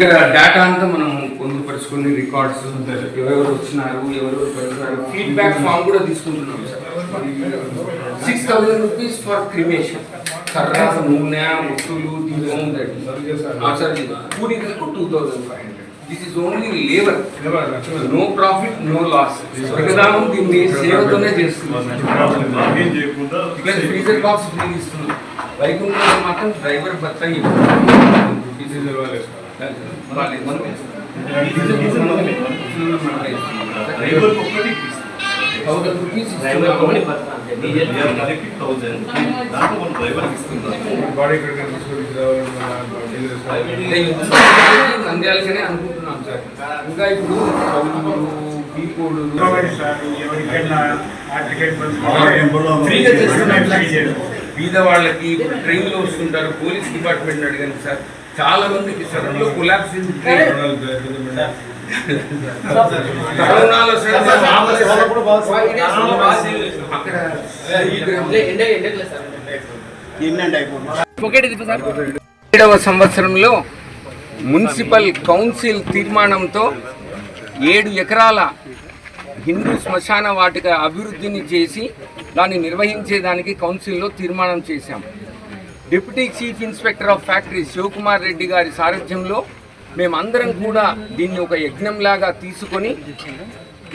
ఇంకా డేటా అంతా మనం పొందుపరుచుకుని రికార్డ్స్ ఎవరెవరు వచ్చినారు ఎవరెవరు పెడుతున్నారు ఫీడ్బ్యాక్ ఫామ్ కూడా తీసుకుంటున్నాం sir. Six thousand rupees for cremation తర్వాత నూనె వస్తువులు దీపం sir two thousand five hundred this is only labour no profit no loss స్వర్గదామం దీన్ని సేవతోనే చేస్తున్నాం. ప్లస్ ఫ్రీజర్ బాక్స్ ఫ్రీ ఇస్తున్నాం. వైకుంఠంలో మాత్రం డ్రైవర్ భర్త థౌసండ్ అనుకుంటున్నాం సార్ ఇంకా ఇప్పుడు కౌలూరు బీకోడు ఫ్రీగా చేస్తున్నారు బీద వాళ్ళకి ట్రైన్లో వస్తుంటారు పోలీస్ డిపార్ట్మెంట్ అడిగాను సార్ చాలా మందికి కరోనాలో అక్కడ ఏడవ సంవత్సరంలో మున్సిపల్ కౌన్సిల్ తీర్మానంతో ఏడు ఎకరాల హిందూ శ్మశాన వాటిక అభివృద్ధిని చేసి దాన్ని నిర్వహించేదానికి కౌన్సిల్లో తీర్మానం చేశాం. Deputy chief inspector of factory Shivakumar Reddy గారి సారథ్యంలో మేమందరం కూడా దీన్ని ఒక యజ్ఞంలాగా తీసుకొని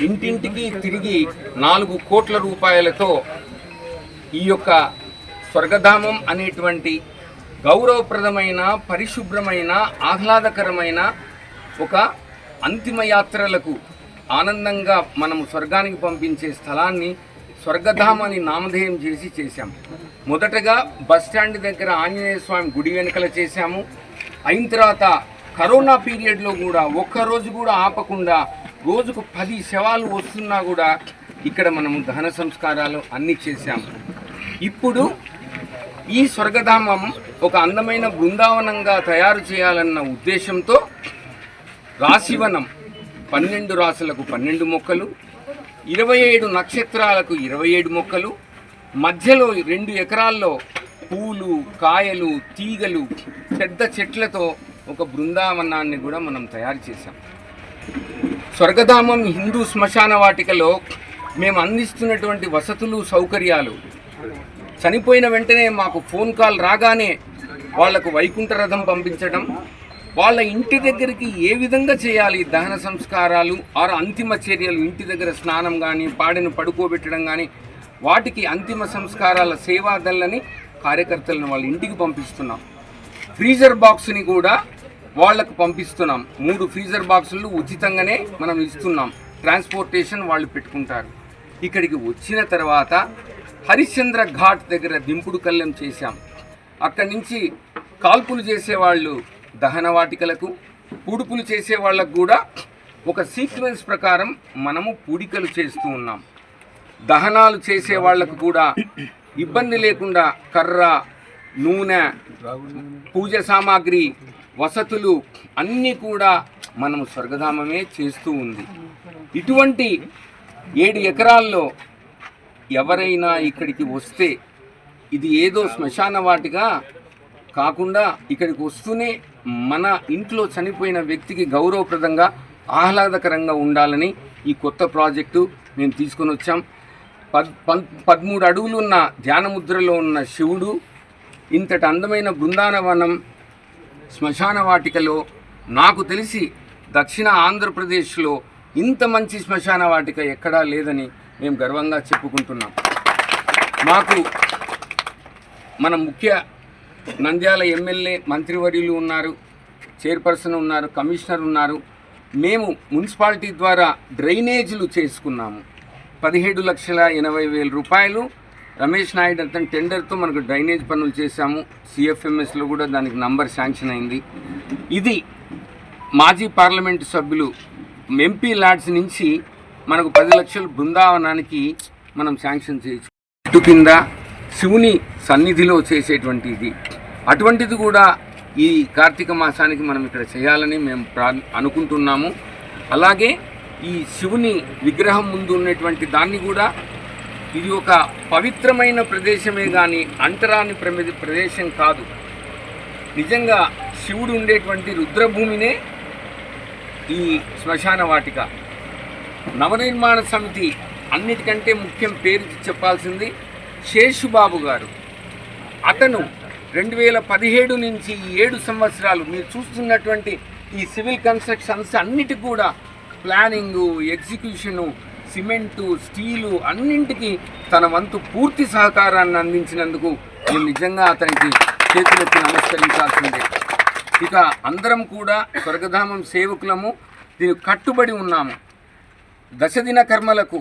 ఇంటింటికి తిరిగి నాలుగు కోట్ల రూపాయలతో ఈ యొక్క స్వర్గధామం అనేటువంటి గౌరవప్రదమైన పరిశుభ్రమైన ఆహ్లాదకరమైన ఒక అంతిమ యాత్రలకు ఆనందంగా మనం స్వర్గానికి పంపించే స్థలాన్ని స్వర్గధామ అని నామధేయం చేసి చేశాం. మొదటగా బస్ స్టాండ్ దగ్గర ఆంజనేయ స్వామి గుడి వెనుకల చేశాము. అయిన తర్వాత కరోనా పీరియడ్లో కూడా ఒక్కరోజు కూడా ఆపకుండా రోజుకు పది శవాలు వస్తున్నా కూడా ఇక్కడ మనము దహన సంస్కారాలు అన్నీ చేశాము ఇప్పుడు ఈ స్వర్గధామం ఒక అందమైన బృందావనంగా తయారు చేయాలన్న ఉద్దేశంతో రాశివనం పన్నెండు రాసులకు పన్నెండు మొక్కలు ఇరవై ఏడు నక్షత్రాలకు ఇరవై ఏడు మొక్కలు మధ్యలో రెండు ఎకరాల్లో పూలు కాయలు తీగలు పెద్ద చెట్లతో ఒక బృందావనాన్ని కూడా మనం తయారు చేశాం. స్వర్గధామం హిందూ శ్మశాన వాటికలో మేము అందిస్తున్నటువంటి వసతులు సౌకర్యాలు చనిపోయిన వెంటనే మాకు ఫోన్ కాల్ రాగానే వాళ్ళకు వైకుంఠ రథం పంపించడం వాళ్ళ ఇంటి దగ్గరికి ఏ విధంగా చేయాలి? దహన సంస్కారాలు ఆరు అంతిమ చర్యలు ఇంటి దగ్గర స్నానం కానీ పాడిని పడుకోబెట్టడం కానీ వాటికి అంతిమ సంస్కారాల సేవాదళ్ళని కార్యకర్తలను వాళ్ళ ఇంటికి పంపిస్తున్నాం. ఫ్రీజర్ బాక్స్ని కూడా వాళ్ళకు పంపిస్తున్నాం. మూడు ఫ్రీజర్ బాక్సులు ఉచితంగానే మనం ఇస్తున్నాం. ట్రాన్స్పోర్టేషన్ వాళ్ళు పెట్టుకుంటారు. ఇక్కడికి వచ్చిన తర్వాత హరిశ్చంద్ర ఘాట్ దగ్గర దింపుడు కళ్ళెం చేశాం. అక్కడి నుంచి కాల్పులు చేసేవాళ్ళు దహన వాటికలకు పూడుపులు చేసే వాళ్ళకు కూడా ఒక సీక్వెన్స్ ప్రకారం మనము పూడికలు చేస్తూ ఉన్నాం. దహనాలు చేసే వాళ్ళకు కూడా ఇబ్బంది లేకుండా కర్ర నూనె పూజ సామాగ్రి వసతులు అన్నీ కూడా మనము స్వర్గధామమే చేస్తూ ఉంది. ఇటువంటి ఏడు ఎకరాల్లో ఎవరైనా ఇక్కడికి వస్తే ఇది ఏదో శ్మశాన వాటిగా కాకుండా ఇక్కడికి వస్తూనే మన ఇంట్లో చనిపోయిన వ్యక్తికి గౌరవప్రదంగా ఆహ్లాదకరంగా ఉండాలని ఈ కొత్త ప్రాజెక్టు మేము తీసుకొని వచ్చాం. పద్ పదమూడు అడుగులు ఉన్న ధ్యానముద్రలో ఉన్న శివుడు ఇంతటి అందమైన బృందానవనం శ్మశాన వాటికలో నాకు తెలిసి దక్షిణ ఆంధ్రప్రదేశ్లో ఇంత మంచి శ్మశాన వాటిక ఎక్కడా లేదని మేము గర్వంగా చెప్పుకుంటున్నాం. మాకు మన ముఖ్య నంద్యాల ఎమ్మెల్యే మంత్రివర్యులు ఉన్నారు చైర్పర్సన్ ఉన్నారు కమిషనర్ ఉన్నారు. మేము మున్సిపాలిటీ ద్వారా డ్రైనేజీలు చేసుకున్నాము. పదిహేడు లక్షల ఎనభై వేల రూపాయలు. రమేష్ నాయుడు అతని టెండర్తో మనకు డ్రైనేజ్ పనులు చేశాము. సిఎఫ్ఎంఎస్లో కూడా దానికి నంబర్ శాంక్షన్ అయింది. ఇది మాజీ పార్లమెంటు సభ్యులు ఎంపీ లాడ్స్ నుంచి మనకు పది లక్షల బృందావనానికి మనం శాంక్షన్ చేయొచ్చు కింద శివుని సన్నిధిలో చేసేటువంటి ఇది. అటువంటిది కూడా ఈ కార్తీక మాసానికి మనం ఇక్కడ చేయాలని మేము ప్రా అనుకుంటున్నాము. అలాగే ఈ శివుని విగ్రహం ముందు ఉన్నటువంటి దాన్ని కూడా ఇది ఒక పవిత్రమైన ప్రదేశమే కానీ అంటరాని ప్రమి ప్రదేశం కాదు. నిజంగా శివుడు ఉండేటువంటి రుద్రభూమినే ఈ శ్మశాన వాటిక. నవనిర్మాణ సమితి అన్నిటికంటే ముఖ్యం పేరు చెప్పాల్సింది శేషుబాబు గారు. అతను రెండు వేల పదిహేడు నుంచి ఈ ఏడు సంవత్సరాలు మీరు చూస్తున్నటువంటి ఈ సివిల్ కన్స్ట్రక్షన్స్ అన్నిటి కూడా ప్లానింగు ఎగ్జిక్యూషను సిమెంటు స్టీలు అన్నింటికి తన వంతు పూర్తి సహకారాన్ని అందించినందుకు మేము నిజంగా అతనికి చేతులెత్తి నమస్కరించాల్సిందే. ఇక అందరం కూడా స్వర్గధామం సేవకులము దీనికి కట్టుబడి ఉన్నాము. దశదిన కర్మలకు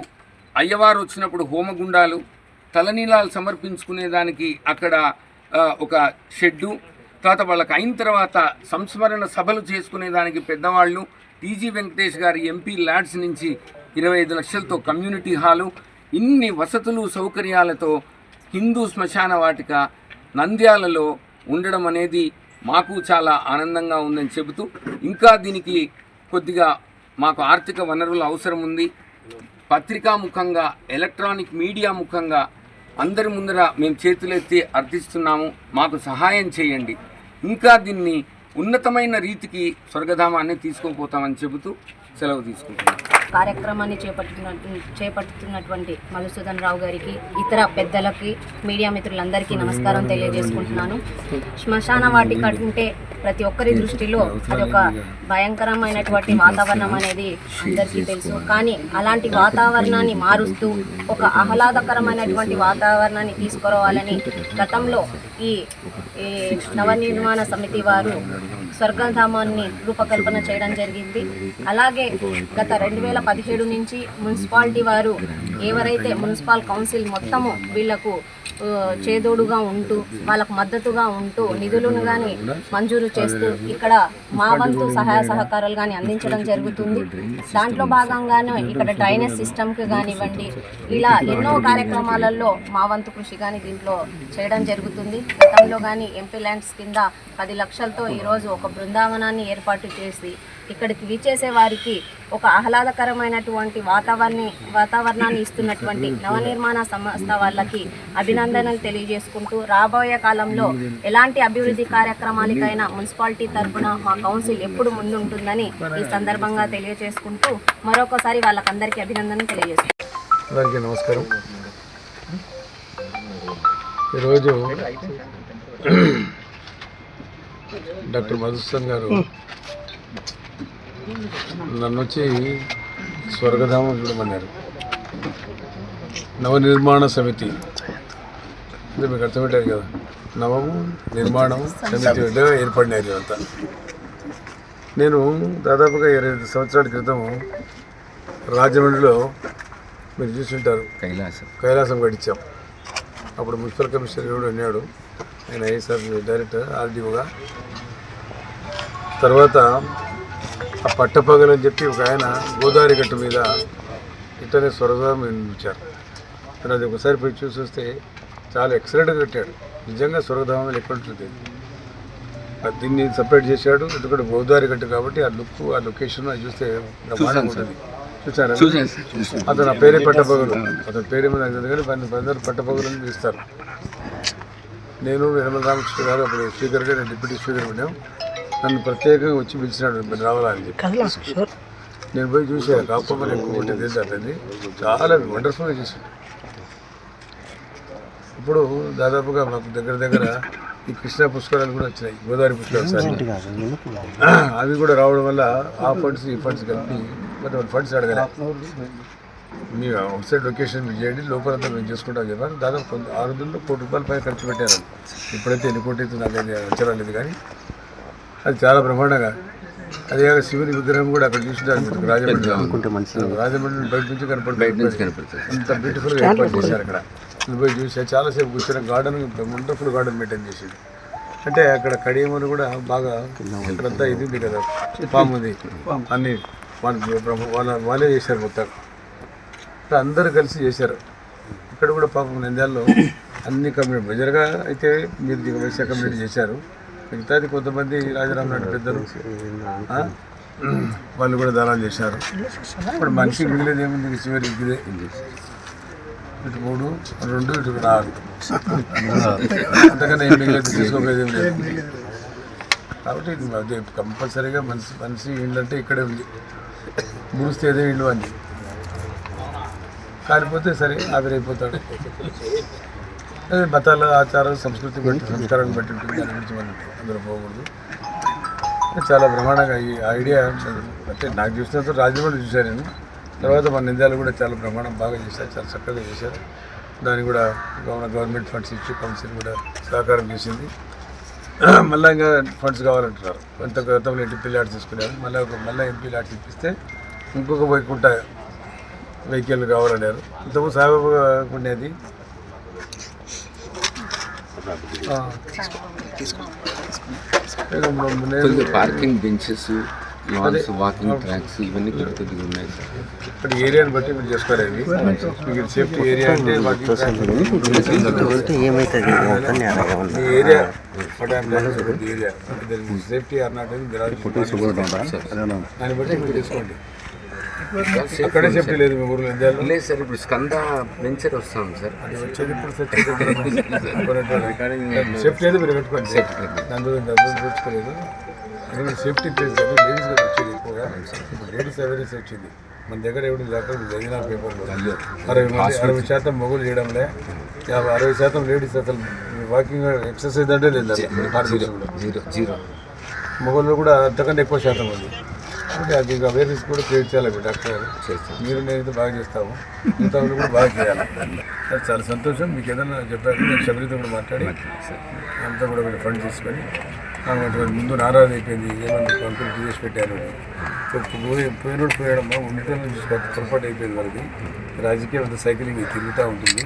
అయ్యవారు వచ్చినప్పుడు హోమగుండాలు తలనీలాలు సమర్పించుకునేదానికి అక్కడ ఒక షెడ్డు. తర్వాత వాళ్ళకి అయిన తర్వాత సంస్మరణ సభలు చేసుకునేదానికి పెద్దవాళ్ళు టీజీ వెంకటేష్ గారి ఎంపీ ల్యాడ్స్ నుంచి ఇరవై ఐదు లక్షలతో కమ్యూనిటీ హాలు. ఇన్ని వసతులు సౌకర్యాలతో హిందూ శ్మశాన వాటిక నంద్యాలలో ఉండడం అనేది మాకు చాలా ఆనందంగా ఉందని చెబుతూ ఇంకా దీనికి కొద్దిగా మాకు ఆర్థిక వనరుల అవసరం ఉంది. పత్రికా ముఖంగా ఎలక్ట్రానిక్ మీడియా ముఖంగా అందరి ముందర మేము చేతులెత్తి అర్థిస్తున్నాము మాకు సహాయం చేయండి. ఇంకా దీన్ని ఉన్నతమైన రీతికి స్వర్గధామాన్ని తీసుకోపోతామని చెబుతూ సెలవు తీసుకుంటున్నాం. కార్యక్రమాన్ని చేపట్టిన చేపడుతున్నటువంటి మధుసూదన్ రావు గారికి ఇతర పెద్దలకి మీడియా మిత్రులందరికీ నమస్కారం తెలియజేసుకుంటున్నాను. శ్మశాన వాటిక అంటే ప్రతి ఒక్కరి దృష్టిలో అది ఒక భయంకరమైనటువంటి వాతావరణం అనేది అందరికీ తెలుసు. కానీ అలాంటి వాతావరణాన్ని మారుస్తూ ఒక ఆహ్లాదకరమైనటువంటి వాతావరణాన్ని తీసుకురావాలని గతంలో ఈ ఈ నవనిర్మాణ సమితి వారు స్వర్గధామాన్ని రూపకల్పన చేయడం జరిగింది. అలాగే గత రెండు వేల పదిహేడు నుంచి మున్సిపాలిటీ వారు ఎవరైతే మున్సిపల్ కౌన్సిల్ మొత్తము వీళ్ళకు చేదోడుగా ఉంటూ వాళ్ళకు మద్దతుగా ఉంటూ నిధులను కానీ మంజూరు చేస్తూ ఇక్కడ మా వంతు సహాయ సహకారాలు కానీ అందించడం జరుగుతుంది. దాంట్లో భాగంగానే ఇక్కడ డ్రైనేజ్ సిస్టమ్కి కానివ్వండి ఇలా ఎన్నో కార్యక్రమాలలో మా వంతు కృషి కానీ దీంట్లో చేయడం జరుగుతుంది. గతంలో కానీ ఎంపీ ల్యాండ్స్ కింద పది లక్షలతో ఈరోజు ఒక బృందావనాన్ని ఏర్పాటు చేసి ఇక్కడికి విచ్చేసే వారికి ఒక ఆహ్లాదకరమైనటువంటి వాతావరణ వాతావరణాన్ని ఇస్తున్నటువంటి నవనిర్మాణ సంస్థ వాళ్ళకి అభినందనలు తెలియజేసుకుంటూ రాబోయే కాలంలో ఎలాంటి అభివృద్ధి కార్యక్రమాలకైనా మున్సిపాలిటీ తరఫున మా కౌన్సిల్ ఎప్పుడు ముందుంటుందని ఈ సందర్భంగా తెలియజేసుకుంటూ మరొకసారి వాళ్ళకందరికీ అభినందనలు తెలియజేసుకుంటాం నమస్కారం. ఈరోజు డాక్టర్ మధుసూదన్ గారు నన్ను వచ్చి స్వర్గధామం చూడమన్నారు. నవనిర్మాణ సమితి. అంటే మీకు అర్థమవుతుంది కదా. నవము నిర్మాణం సమితి ఏర్పడినారు ఇదంతా. నేను దాదాపుగా ఇరవై ఐదు సంవత్సరాల క్రితం రాజమండ్రిలో మీరు చూసుంటారు. కైలాసం. కైలాసం కట్టించాం అప్పుడు మున్సిపల్ కమిషనర్ కూడా ఉన్నాడు ఆయన ఐఎస్ఆర్ డైరెక్టర్ ఆర్డీఓగా. తర్వాత ఆ పట్టపగలని చెప్పి ఒక ఆయన గోదావరి గట్టు మీద ఇట్టనే స్వర్గం నిర్మించారు మరి అది ఒకసారి పోయి చూసి వస్తే చాలా ఎక్సలెంట్గా కట్టాడు. నిజంగా స్వర్గధామం ఎక్కడ ఉంటుంది అది దీన్ని సపరేట్ చేశాడు. ఎందుకంటే గోదావరి గట్టు కాబట్టి ఆ లుక్ ఆ లొకేషన్ అది చూస్తే ఉంటుంది. చూసారా అతను ఆ పేరే పట్టపగలు అతని పేరు మీద కానీ పది అందరూ పట్టపగలు అని పిలుస్తారు. నేను నిర్మల రామకృష్ణ గారు అప్పుడు స్పీకర్ గారు డిప్యూటీ స్పీకర్ ఉన్నాం. నన్ను ప్రత్యేకంగా వచ్చి పిలిచినాడు మీరు రావాలా అని చెప్పి నేను పోయి చూసాను కాకపోతే ఎక్కువ ఉంటే తెలుసు అతన్ని చాలా వండర్ఫుల్గా చేశాడు. ఇప్పుడు దాదాపుగా మాకు దగ్గర దగ్గర ఈ కృష్ణా పుష్కరాలు కూడా వచ్చినాయి గోదావరి పుష్కరాలు సార్. అవి కూడా రావడం వల్ల ఆ ఫండ్స్ ఈ ఫండ్స్ కలిపి మరి ఫండ్స్ అడగలే. మీ అవుట్ సైడ్ లొకేషన్ మీరు చేయండి లోపలంతా మేము చేసుకుంటాం చెప్పారు. దాదాపు ఆరు వందలు కోటి రూపాయల పైన ఖర్చు పెట్టారు. ఇప్పుడైతే ఎన్ని కోటి అయితే నాకు అది అంచనా లేదు కానీ అది చాలా బ్రహ్మాండంగా. అదే శివుని విగ్రహం కూడా అక్కడ చూసింటారు మీకు రాజమండ్రి రాజమండ్రి బయట నుంచి కనపడుతుంది అంత బ్యూటిఫుల్గా ఏర్పాటు చేశారు అక్కడ. పోయి చూసా చాలాసేపు కూర్చొని గార్డెన్ వండర్ఫుల్ గార్డెన్ మెయింటైన్ చేసింది. అంటే అక్కడ కడియమని కూడా బాగా ఇక్కడంతా ఇది ఉంది కదా పాము ఉంది. అన్ని వాళ్ళ వాళ్ళ వాళ్ళే చేశారు మొత్తం. ఇట్లా అందరూ కలిసి చేశారు. ఇక్కడ కూడా పాపం నంద్యాలలో అన్ని కమ్యూనిటీ మెజర్గా అయితే మీరు వైశ్య కమ్యూనిటీ చేశారు. మిగతాది కొంతమంది రాజారాం నాయుడు పెద్దలు వాళ్ళు కూడా దానాలు చేశారు. ఇప్పుడు మనిషికి మిగిలేదు ఏముంది? చివరి ఇదే ఇటు మూడు రెండు ఇటు నాలుగు. అంతకన్నా ఏం మిగిలేదు? తీసుకోలేదు ఏం లేదు. కాబట్టి ఇది అది కంపల్సరీగా మనిషి మనిషి ఇళ్ళంటే ఇక్కడే ఉంది. మురిస్తే ఏదో ఇల్లు అని. కాలిపోతే సరే ఆవిరైపోతాడు. మతాల ఆచారాలు సంస్కృతి బట్టి సంస్కారాన్ని బట్టి ఉంటుంది. దాని గురించి మనం అందరూ పోకూడదు. చాలా బ్రహ్మాండంగా ఈ ఐడియా అంటే నాకు చూసినంత రాజమండ్రి చూశాను నేను. తర్వాత మన నింద్యాలు కూడా చాలా బ్రహ్మాండం బాగా చేశారు చాలా చక్కగా చేశారు. దానికి కూడా గవర్న గవర్నమెంట్ ఫండ్స్ ఇచ్చి కౌన్సిల్ కూడా సహకారం చేసింది. మళ్ళీ ఇంకా ఫండ్స్ కావాలంటున్నారు. కొంత గతంలో ఎంపీ ల్యాడ్స్ తీసుకున్నారు. మళ్ళీ ఒక మళ్ళీ ఎంపీ ల్యాడ్స్ ఇప్పిస్తే ఇంకొక వైకుంఠ వెహికల్ కావాలన్నారు. ఇంతకుముందు సాయిబాబా ఉండేది కొద్దిగా parking benches lawns walking tracks ఇవన్నీ కొద్ది కొద్దిగా ఉన్నాయి. సార్ ఇక్కడ ఏరియాని బట్టి మీరు చేసుకోలేదు మీకు సేఫ్టీ ఏరియా అంటే ఈ ఏరియా సేఫ్టీ ఆర్ నాట్ దాన్ని బట్టి మీరు తీసుకోండి లేదు సార్ ఇప్పుడు స్కంద వెంచర్ వస్తాం సార్. అది వచ్చేది ఇప్పుడు సేఫ్టీ అయితే మీరు పెట్టుకోండి. సేఫ్టీ ప్లేస్ కదా. లేడీస్ కూడా వచ్చేది ఎక్కువగా. ఇప్పుడు లేడీస్ అవేర్నెస్ వచ్చింది? మన దగ్గర ఎవరు దాకా చదివిన పేపర్లో అరవై మంది అరవై శాతం మొగులు చేయడంలే. యాభై అరవై శాతం లేడీస్ అసలు వాకింగ్ ఎక్సర్సైజ్ అంటే లేదు. జీరో జీరో మొగల్లో కూడా. అంతకంటే ఎక్కువ శాతం ఉంది అంటే అది అవేర్నెస్ కూడా క్రియేట్ చేయాలి డాక్టర్ గారు. మీరు నేనైతే బాగా చేస్తాము. మిగతా కూడా బాగా చేయాలి. చాలా సంతోషం. మీకు ఏదైనా చెప్పారు నేను శబరితో కూడా మాట్లాడి అంతా కూడా మీరు ఫండ్ తీసుకొని ముందు నారాజు అయిపోయింది. ఏమన్నా పంపిణీ చేసి పెట్టారు పోయి పోయినోడు పోయాడమ్మా ఉండటం కొత్త పొరపాటు అయిపోయింది వాళ్ళకి రాజకీయం సైక్లింగ్ తిరుగుతూ ఉంటుంది.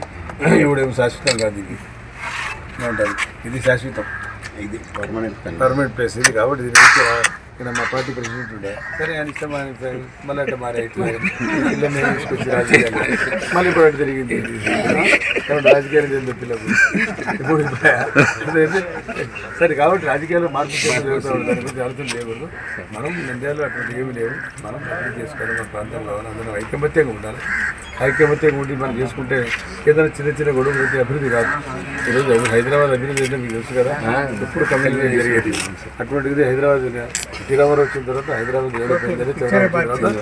ఇవిడేమో శాశ్వతం కాదు ఇది. ఇది శాశ్వతం. ఇది పర్మనెంట్ ప్లేస్ ఇది కాబట్టి దీని ఈయన మా పార్టీ ప్రెసిడెంట్ ఉండే. సరే ఆయన ఇష్టం ఆయన ఇష్టం. మళ్ళీ అంటే మారే పిల్లలు మేము తీసుకొచ్చి రాజకీయాలు మళ్ళీ ఇప్పుడు అటు తిరిగింది. కాబట్టి రాజకీయాలు ఏందో పిల్లలు. ఇప్పుడు సరే కాబట్టి రాజకీయాల్లో మార్పు జరుగుతూ ఉంటుంది. దాని గురించి అర్థం లేకూడదు. మనం నంద్యాలు అటువంటి ఏమి లేవు. మనం అభివృద్ధి చేసుకోవాలి. మన ప్రాంతం కావాలి అందరం ఐకమత్యంగా ఉండాలి. ఐకమత్యంగా ఉండి మనం చేసుకుంటే ఏదైనా చిన్న చిన్న గొడవలు అయితే అభివృద్ధి కాదు. ఈరోజు హైదరాబాద్ అభివృద్ధి అంటే మీకు తెలుసు కదా? ఎప్పుడు కమ్యూనిటీ జరిగేది. అటువంటిది హైదరాబాద్ శ్రీరామరావు వచ్చిన తర్వాత హైదరాబాద్ తర్వాత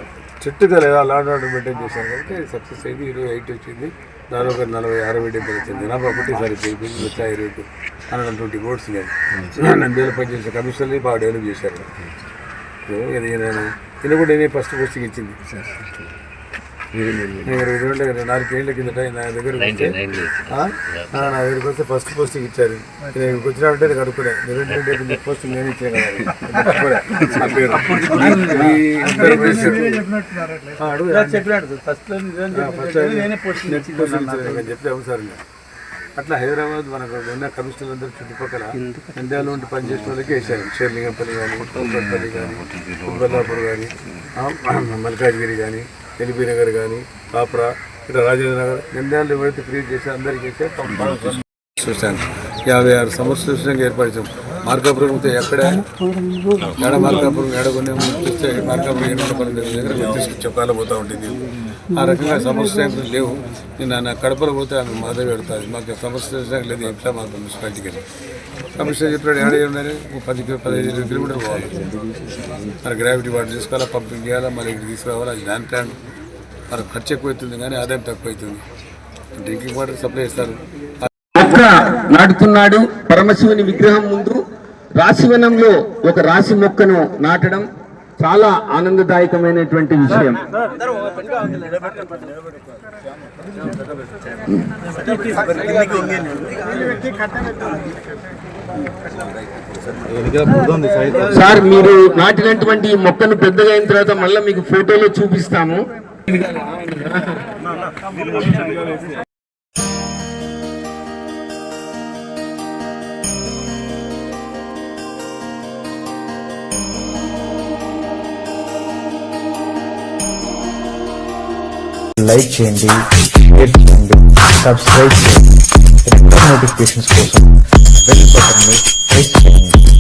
చెట్టుగా లేదా లాండ్ ఆర్డర్ మెయింటైన్ చేశారు కాబట్టి సక్సెస్ అయింది. ఇరవై ఎయిట్ వచ్చింది. దాదాపు ఒక నలభై అరవై డెబ్బై వచ్చింది జనాభా ఒకటేసారి పెరిగిపోయింది వచ్చాయి ఇరవై హండ్రెడ్ ట్వంటీ ఓట్స్ నేను నంద్యాల పనిచేసే కమిషనర్ని బాగా డెవలప్ చేశారు. ఇది ఈయన కూడా నేనే ఫస్ట్ పోస్టింగ్ ఇచ్చింది. ఇరవై రెండు ఇరవై నాలుగు ఏళ్ళ కిందట నా దగ్గరకు వస్తే ఆ? ఆ, నా దగ్గరికి వస్తే ఫస్ట్ పోస్టింగ్ ఇచ్చారు నేను వచ్చినట్టే కడుక్కునే. కింద పోస్టింగ్ నేను ఇచ్చాను చెప్తే అవసరం లేదు అట్లా హైదరాబాద్ మనకు ఉన్న కమిషనర్ అందరూ చుట్టుపక్కల నంద్యాల ఉండి పనిచేసిన వాళ్ళకి వేశారు. షేర్లింగంపల్లి కానీ కూకట్పల్లి కానీ బల్లాపూర్ కానీ మల్కాజ్గిరి కానీ ఎల్బీ నగర్ కానీ కాపురా ఇట్లా రాజేంద్ర నగర్ నిర్ణయాలు ఎవరైతే క్రియేట్ చేశారో అందరికీ చేశారు చూశాను. యాభై ఆరు సంవత్సరం ఏర్పాటు చేసాం మార్కాపురం ఎక్కడ? ఎడ మార్కాపురం? ఎడగొనే చూస్తే మార్కాపురం ఎన్నో పన్నెండు దగ్గర తీసుకొచ్చి కాలం పోతూ ఉంటుంది. ఆ రకంగా సమస్య లేవు. నేను కడపలో పోతే ఆమె మాధవి పెడతాది మాకు సమస్య లేదు. ఎట్లా మాకు మున్సిపాలిటీకి కమిషనర్ చెప్పాడు? ఏడ ఉన్నాయి పది పదిహేను ఇరవై కిలోమీటర్లు పోవాలి. మరి గ్రావిటీ వాటర్ తీసుకోవాలా పంపింగ్ చేయాలా మళ్ళీ ఇక్కడ తీసుకురావాలా అది ల్యాండ్ ప్లాన్ మరి ఖర్చు ఎక్కువ అవుతుంది కానీ ఆదాయం తక్కువ అవుతుంది. డ్రింకింగ్ వాటర్ సప్లై ఇస్తారు మొక్క నాటుతున్నాడు. పరమశివుని విగ్రహం ముందు రాశివనంలో ఒక రాశి మొక్కను నాటడం చాలా ఆనందదాయకమైనటువంటి విషయం. సార్ మీరు నాటినటువంటి మొక్కను పెద్దగా అయిన తర్వాత మళ్ళీ మీకు ఫోటోలో చూపిస్తాము. లైక్ చేయండి షేర్ చేయండి సబ్స్క్రైబ్ చేయండి. నోటిఫికేషన్స్ కోసం బెల్ బటన్ ప్రెస్ చేయండి.